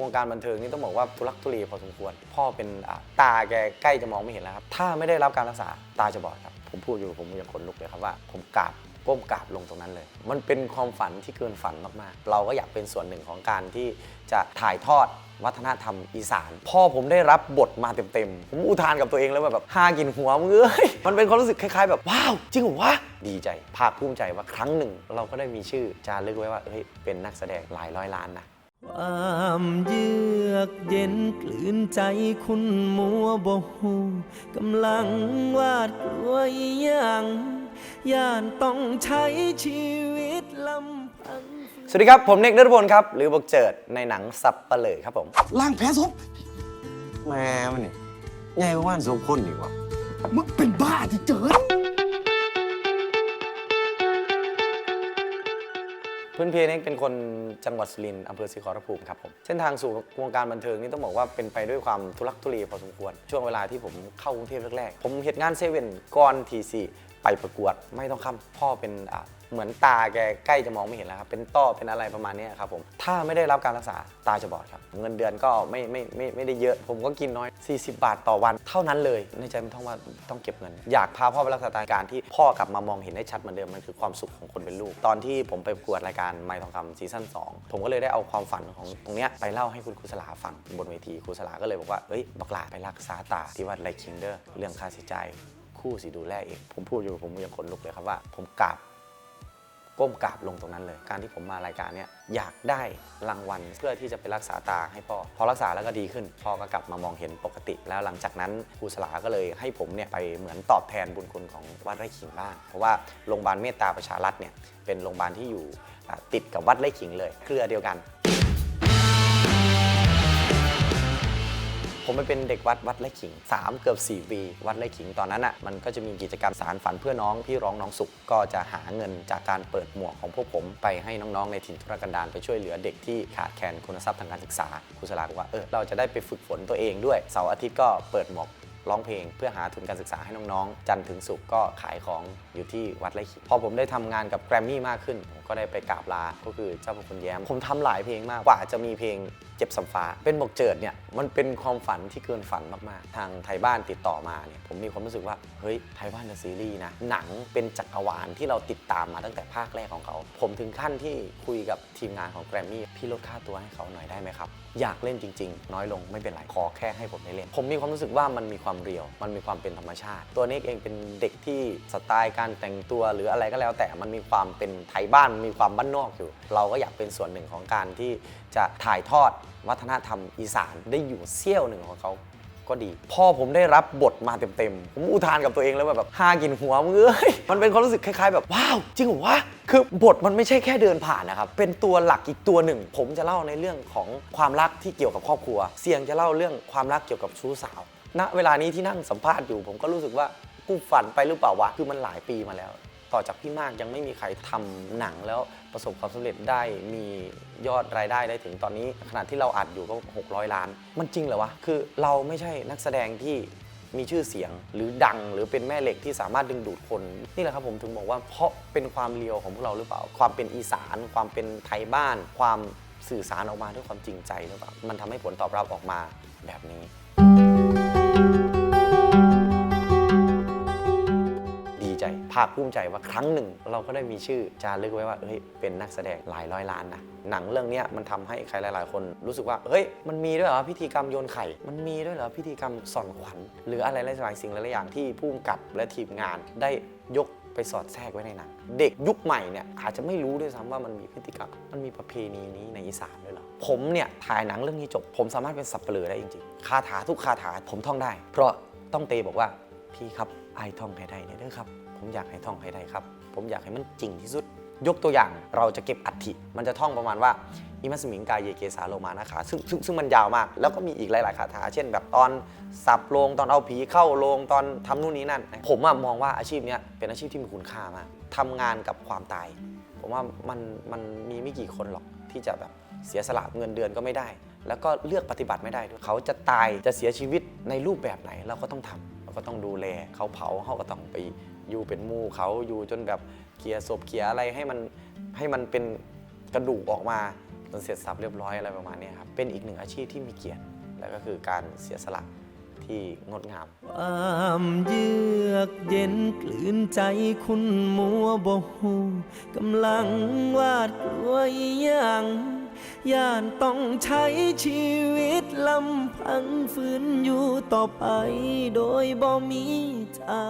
วงการบันเทิงนี่ต้องบอกว่าทุลักทุเลพอสมควร พ่อเป็นตาแกใกล้จะมองไม่เห็นแล้วครับ ถ้าไม่ได้รับการรักษาตาจะบอดครับ ผมพูดอยู่ผมยังขนลุกเลยครับว่าผมกราบก้มกราบลงตรงนั้นเลย มันเป็นความฝันที่เกินฝันมากๆ เราก็อยากเป็นส่วนหนึ่งของการที่จะถ่ายทอดวัฒนธรรมอีสาน พ่อผมได้รับบทมาเต็มๆ ผมอุทานกับตัวเองแล้วแบบฮากินหัวมึงเอ้ย มันเป็นความรู้สึกคล้ายๆ แบบว้าว จริงเหรอวะ ดีใจ ภาคภูมิใจว่าครั้งหนึ่ง เราก็ได้มีชื่อจารึกไว้ว่าเฮ้ยเป็นนักแสดงหลายร้อยล้านนะ ความเยือกเย็นกลืนใจคุณมัวบ่หูกำลังวาดกลัวอีหยังย่านต้องใช้ชีวิตลำพังสวัสดีครับ ผมเนกนรพลครับ หรือบกเจิดในหนังสับปะเลอครับผม ล่างแพ้ศพแม่มันนี่ใหญ่กว่าว่านสมคนอีกว่ามึงเป็นบ้าที่เจิด พื้นเพเนกเป็นคนจังหวัดสุรินทร์อำเภอศรีขอรภูมิครับผมเส้นทางสู่วงการบันเทิงนี่ต้องบอกว่าเป็นไปด้วยความทุลักทุเลพอสมควร ช่วงเวลาที่ผมเข้ากรุงเทพแรกๆ ผมเหตุงานเซเว่นก่อนทีสี ไปประกวดไม่ต้องคำพ่อเป็นเหมือนตาแกใกล้จะมองไม่เห็นแล้วครับ เป็นต้อเป็นอะไรประมาณนี้ครับผมถ้าไม่ได้รับการรักษาตาจะบอดครับ เงินเดือนก็ไม่ไม่ไม่ไม่ได้เยอะ ผมก็กินน้อย 40 บาทต่อวันเท่านั้นเลย ในใจมันท่องว่าต้องเก็บเงิน อยากพาพ่อไปรักษาตาการที่พ่อกลับมามองเห็นได้ชัดเหมือนเดิมมันคือความสุขของคนเป็นลูก ตอนที่ผมไปประกวดรายการไมค์ทองคำซีซั่น2 ผมก็เลยได้เอาความฝันของตรงเนี้ยไปเล่าให้คุณครูสลาฟังบนเวทีครูสลาก็เลยบอกว่าเอ้ยบักลาไปรักษาตาที่วัดไรคิงเดอร์เรื่องค่าใช้จ่าย คู่สิดูแลเองผมพูดอยู่ผมยังขนลุกเลยครับว่า ผมกราบก้มกราบลงตรงนั้นเลย การที่ผมมารายการเนี้ยอยากได้รางวัลเพื่อที่จะไปรักษาตาให้พ่อ พอรักษาแล้วก็ดีขึ้น พ่อก็กลับมามองเห็นปกติ แล้วหลังจากนั้นครูสลาก็เลยให้ผมเนี่ยไปเหมือนตอบแทนบุญคุณของวัดไร่ขิงบ้าง เพราะว่าโรงพยาบาลเมตตาประชารัฐเนี่ยเป็นโรงพยาบาลที่อยู่ติดกับวัดไร่ขิงเลย เครือเดียวกัน มันเป็นเด็กวัดวัดไร่ขิง 3 เกือบ4ปีวัดไร่ขิงตอนนั้นอะมันก็จะมีกิจกรรมสารฝันเพื่อน้องพี่ร้องน้องสุขก็จะหาเงินจากการเปิดหมวกของพวกผม ไปให้น้องๆในถิ่นทุรกันดารไปช่วยเหลือเด็กที่ขาดแคลนคุณทรัพย์ทางการศึกษาครูสลาบอกว่าเออเราจะได้ไปฝึกฝนตัวเองด้วยเสาร์อาทิตย์ก็เปิดหมวก ร้องเพลงเพื่อหาทุนการศึกษาให้น้องๆ จันทร์ถึงศุกร์ก็ขายของอยู่ที่วัดไร่ขิงพอผมได้ทำงานกับแกรมมี่มากขึ้นผมก็ได้ไปกราบลา ก็คือเจ้าพระคุณแย้ม ผมทำหลายเพลงมากกว่าจะมีเพลงเจ็บสัมฟ้า เป็นบกเจิดเนี่ยมันเป็นความฝันที่เกินฝันมากๆ ทางไทยบ้านติดต่อมาเนี่ยผมมีความรู้สึกว่าเฮ้ยไทยบ้านเดอะซีรีส์นะหนังเป็นจักรวาลที่เราติดตามมาตั้งแต่ภาคแรกของเขา ผมถึงขั้นที่คุยกับทีมงานของแกรมมี่พี่ลดค่าตัวให้เขาหน่อยได้ไหมครับอยากเล่นจริง ๆ น้อยลงไม่เป็นไรขอแค่ให้ผมได้เล่น ผมมีความรู้สึกว่ามันมีความเรียว มันมีความเป็นธรรมชาติ ตัวเนกเองเป็นเด็กที่สไตล์การแต่งตัวหรืออะไรก็แล้ว แต่มันมีความเป็นไทยบ้านมีความบ้านนอกอยู่ เราก็อยากเป็นส่วนหนึ่งของการที่จะถ่ายทอดวัฒนธรรมอีสานได้อยู่เสี้ยวหนึ่งของเขาก็ดี พ่อผมได้รับบทมาเต็มๆ ผมอุทานกับตัวเองแล้วแบบฮากินหัวมึงเอ้ย มันเป็นความรู้สึกคล้ายๆ แบบว้าว จริงเหรอวะ คือบทมันไม่ใช่แค่เดินผ่านนะครับ เป็นตัวหลักอีกตัวหนึ่ง ผมจะเล่าในเรื่องของความรักที่เกี่ยวกับครอบครัว เสียงจะเล่าเรื่องความรักเกี่ยวกับชู้สาว ณเวลานี้ที่นั่งสัมภาษณ์อยู่ ผมก็รู้สึกว่ากูฝันไปหรือเปล่าวะ คือมันหลายปีมาแล้ว ต่อจากพี่มากยังไม่มีใครทำหนังแล้วประสบความสำเร็จได้มียอดรายได้ได้ถึงตอนนี้ขนาดที่เราอัดอยู่ก็ 600 ล้าน มันจริงเหรอวะ คือเราไม่ใช่นักแสดงที่มีชื่อเสียงหรือดังหรือเป็นแม่เหล็กที่สามารถดึงดูดคน นี่แหละครับผมถึงบอกว่าเพราะเป็นความเลียวของพวกเราหรือเปล่า ความเป็นอีสาน ความเป็นไทยบ้าน ความสื่อสารออกมาด้วยความจริงใจหรือเปล่ามันทำให้ผลตอบรับออกมาแบบนี้ ดีใจภาคภูมิใจว่าครั้งหนึ่ง เราก็ได้มีชื่อจารึกไว้ว่าเฮ้ยเป็นนักแสดงหลายร้อยล้านนะหนังเรื่องนี้มันทำให้ใครหลาย ๆ คนรู้สึกว่าเฮ้ยมันมีด้วยเหรอพิธีกรรมโยนไข่ มันมีด้วยเหรอพิธีกรรมสอนขวัญหรืออะไรหลายๆสิ่งหลายๆอย่างที่ผู้กำกับและทีมงานได้ยก ไปสอดแทรกไว้ในหนัง เด็กยุคใหม่เนี่ยอาจจะไม่รู้ด้วยซ้ำว่ามันมีพฤติกรรม มันมีประเพณีนี้ในอีสานด้วยเหรอผมเนี่ยถ่ายหนังเรื่องนี้จบ ผมสามารถเป็นสับเปลือได้จริงๆคาถาทุกคาถาผมท่องได้ เพราะต้องเตบอกว่าพี่ครับไอท่องให้ได้เนี่ยเด้อครับ ผมอยากให้ท่องให้ได้ครับ ผมอยากให้มันจริงที่สุด ยกตัวอย่างเราจะเก็บอัฐิมันจะท่องประมาณว่า อิมัสมิงกายเยเกสาโลมานะคะซึ่งซึ่งซึ่งมันยาวมาก แล้วก็มีอีกหลาย ๆ คาถา เช่นแบบตอนสับโลงตอนเอาผีเข้าโลงตอนทำนู่นนี่นั่น ผมอะมองว่าอาชีพเนี้ยเป็นอาชีพที่มีคุณค่ามากทำงานกับความตาย ผมว่ามันมันมีไม่กี่คนหรอกที่จะแบบเสียสละเงินเดือนก็ไม่ได้ แล้วก็เลือกปฏิบัติไม่ได้ด้วยเขาจะตายจะเสียชีวิตในรูปแบบไหนเราก็ต้องทำเราก็ต้องดูแลเขาเผาเขาก็ต้องไปอยู่เป็นมู่เขาอยู่จนแบบเคลียร์ศพเคลียร์อะไรให้มันให้มันเป็นกระดูกออกมา จนเสร็จสับเรียบร้อยอะไรประมาณนี้ครับ เป็นอีกหนึ่งอาชีพที่มีเกียรติ และก็คือการเสียสละที่งดงามความเยือกเย็นกลืนใจคุณมัวบ่หูกำลังวาดกลัวอีหยังย่านต้องใช้ชีวิตลำพังฝืนอยู่ต่อไปโดยบ่มีเจ้า